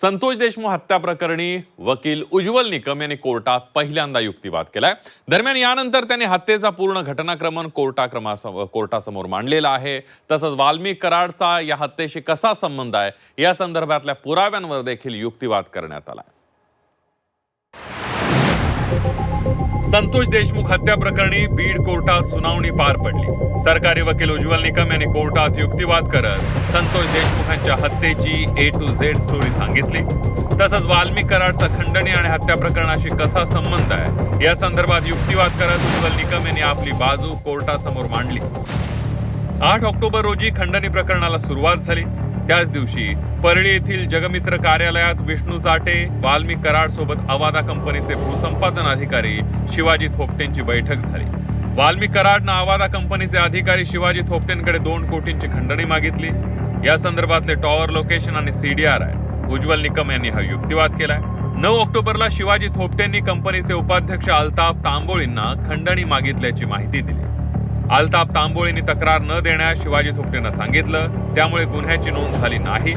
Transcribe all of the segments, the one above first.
संतोष देशमुख हत्या प्रकरणी वकील उज्ज्वल निकम यांनी कोर्टात पहिल्यांदा युक्तिवाद केलाय. दरम्यान यानंतर त्यांनी हत्येचा पूर्ण घटनाक्रमण कोर्टाक्रमासमोर कोर्टासमोर मांडलेला आहे. तसंच वाल्मिक कराडचा या हत्येशी कसा संबंध आहे या संदर्भातल्या पुराव्यांवर देखील युक्तिवाद करण्यात आला संतोष देशमुख हत्या प्रकरणी बीड कोर्टात सुनावणी पार पडली. सरकारी वकील उज्ज्वल निकम यांनी कोर्टात युक्तिवाद करत संतोष देशमुखांच्या हत्येची ए टू झेड स्टोरी सांगितली. तसंच वाल्मिक कराडचा खंडणी आणि हत्या प्रकरणाशी कसा संबंध आहे या संदर्भात युक्तिवाद करत उज्ज्वल निकम यांनी आपली बाजू कोर्टासमोर मांडली. आठ ऑक्टोबर रोजी खंडणी प्रकरणाला सुरुवात झाली. त्याच दिवशी परळी येथील जगमित्र कार्यालयात विष्णू चाटे वाल्मी कराड सोबत अवादा कंपनीचे भूसंपादन अधिकारी शिवाजी थोपटेंची बैठक झाली. वाल्मी कराडनं अवादा कंपनीचे अधिकारी शिवाजी थोपटेंकडे दोन कोटींची खंडणी मागितली. या संदर्भातले टॉवर लोकेशन आणि सीडीआर आहे उज्ज्वल निकम यांनी हा युक्तिवाद केलाय. नऊ ऑक्टोबरला शिवाजी थोपटेंनी कंपनीचे उपाध्यक्ष अल्ताफ तांबोळींना खंडणी मागितल्याची माहिती दिली. अल्ताफ तांबोळींनी तक्रार न देण्यास शिवाजी थोपटेंना सांगितलं. त्यामुळे गुन्ह्याची नोंद झाली नाही.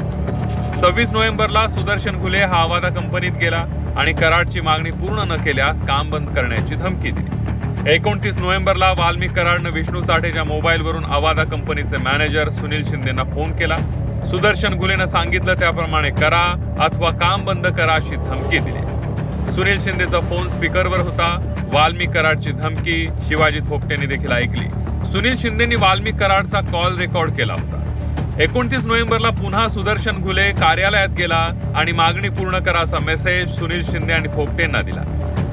सव्वीस नोव्हेंबरला सुदर्शन घुले हा आवादा कंपनीत गेला आणि कराडची मागणी पूर्ण न केल्यास काम बंद करण्याची धमकी दिली. एकोणतीस नोव्हेंबरला वाल्मिक कराडनं विष्णू साठेच्या मोबाईलवरून आवादा कंपनीचे मॅनेजर सुनील शिंदेना फोन केला. सुदर्शन घुलेनं सांगितलं त्याप्रमाणे करा अथवा काम बंद करा अशी धमकी दिली. सुनील शिंदेचा फोन स्पीकरवर होता. वाल्मिक कराडची धमकी शिवाजी थोपटेने देखील ऐकली. सुनील शिंदेनी वाल्मिक कराडचा कॉल रेकॉर्ड केला होता. एकोणतीस नोव्हेंबरला पुन्हा सुदर्शन घुले कार्यालयात गेला आणि मागणी पूर्ण करा असा मेसेज सुनील शिंदे आणि फोपटेंना दिला.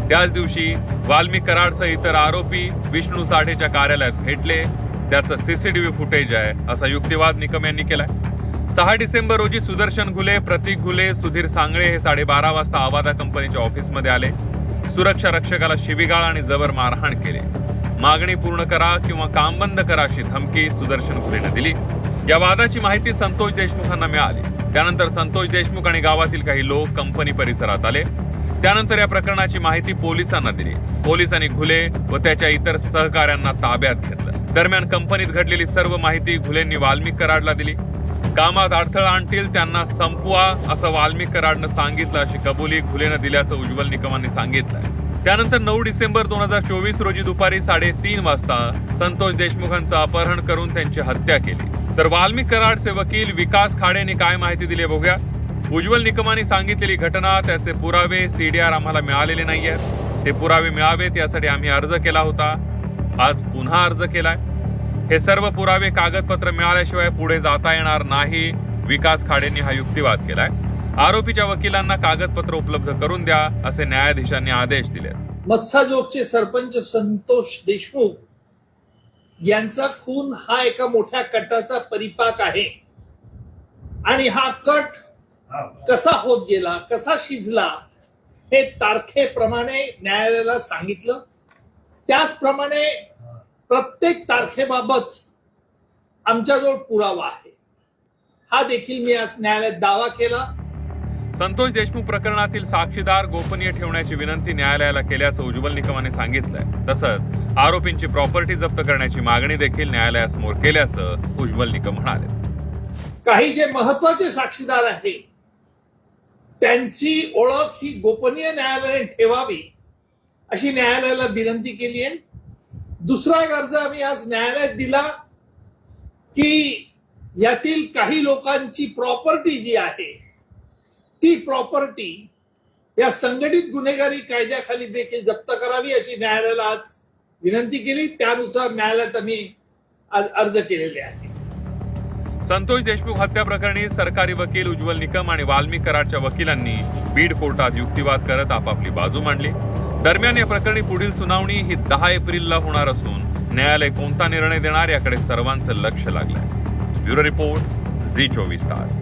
त्याच दिवशी वाल्मिक कराडसह इतर आरोपी विष्णू साठेच्या कार्यालयात भेटले. त्याचं सीसीटीव्ही फुटेज आहे असा युक्तिवाद निकम यांनी केलाय. सहा डिसेंबर रोजी सुदर्शन घुले प्रतीक घुले सुधीर सांगळे हे साडेबारा वाजता आवादा कंपनीच्या ऑफिसमध्ये आले. सुरक्षा रक्षकाला शिबिगाळ आणि जबर मारहाण केले. मागणी पूर्ण करा किंवा काम बंद करा अशी धमकी सुदर्शन घुलेनं दिली. या वादाची माहिती संतोष देशमुखांना मिळाली. त्यानंतर संतोष देशमुख आणि गावातील काही लोक कंपनी परिसरात आले. त्यानंतर या प्रकरणाची माहिती पोलिसांना दिली. पोलिसांनी घुले व त्याच्या इतर सहकाऱ्यांना ताब्यात घेतलं. दरम्यान कंपनीत घडलेली सर्व माहिती घुलेंनी वाल्मिक कराडला दिली. कामात अडथळा आणतील त्यांना संपवा असं वाल्मिक कराडनं सांगितलं अशी कबुली घुलेनं दिल्याचं उज्ज्वल निकमांनी सांगितलं त्यानंतर नऊ डिसेंबर दोन हजार चोवीस रोजी दुपारी साडेतीन वाजता संतोष देशमुखांचं अपहरण करून त्यांची हत्या केली. तर वाल्मिक कराडचे वकील विकास खाडेंनी काय माहिती दिली बघूया. उज्ज्वल निकमांनी सांगितलेली घटना त्याचे पुरावे सीडीआर आम्हाला मिळालेले नाहीयेत. ते पुरावे मिळावेत यासाठी आम्ही अर्ज केला होता. आज पुन्हा अर्ज केलाय. हे सर्व पुरावे कागदपत्र मिळाल्याशिवाय पुढे जाता येणार नाही विकास खाडेंनी हा युक्तिवाद केलाय. आरोपीच्या वकिलांना कागदपत्र उपलब्ध करून द्या असे न्यायाधीशांनी आदेश दिले मत्साजोगचे सरपंच संतोष देशमुख यांचा खून हा एका मोठ्या कटाचा परिपाक आहे. आणि हा कट कसा होत गेला कसा शिजला हे तारखेप्रमाणे न्यायालयाला सांगितलं. त्याचप्रमाणे प्रत्येक तारखेबाबत आमच्याजवळ पुरावा आहे. हा देखील मी आज न्यायालयात दावा केला. संतोष देशमुख प्रकरणातील साक्षीदार गोपनीय ठेवण्याची विनंती न्यायालयाला केल्याचं उज्ज्वल निकमाने सांगितलंय. तसंच आरोपींची प्रॉपर्टी जप्त करण्याची मागणी देखील न्यायालयासमोर केल्याचं उज्ज्वल निकम म्हणाले. काही जे महत्त्वाचे साक्षीदार आहे त्यांची ओळख ही गोपनीय न्यायालयाने ठेवावी अशी न्यायालयाला विनंती केली आहे. दुसरा एक अर्ज आम्ही आज न्यायालयात दिला की यातील काही लोकांची प्रॉपर्टी जी आहे ती प्रॉपर्टी या संघटित गुन्हेगारी कायद्याखाली देखील जप्त करावी अशी न्यायालयाला आज विनंती केली. त्यानुसार न्यायालयात आम्ही आज अर्ज केलेले आहे संतोष देशमुख हत्या प्रकरणी सरकारी वकील उज्ज्वल निकम आणि वाल्मिक कराडच्या वकिलांनी बीड कोर्टात युक्तिवाद करत आपापली बाजू मांडली. दरम्यान या प्रकरणी पुढील सुनावणी ही दहा एप्रिलला होणार असून न्यायालय कोणता निर्णय देणार याकडे सर्वांचं लक्ष लागलंय. ब्युरो रिपोर्ट झी चोवीस तास.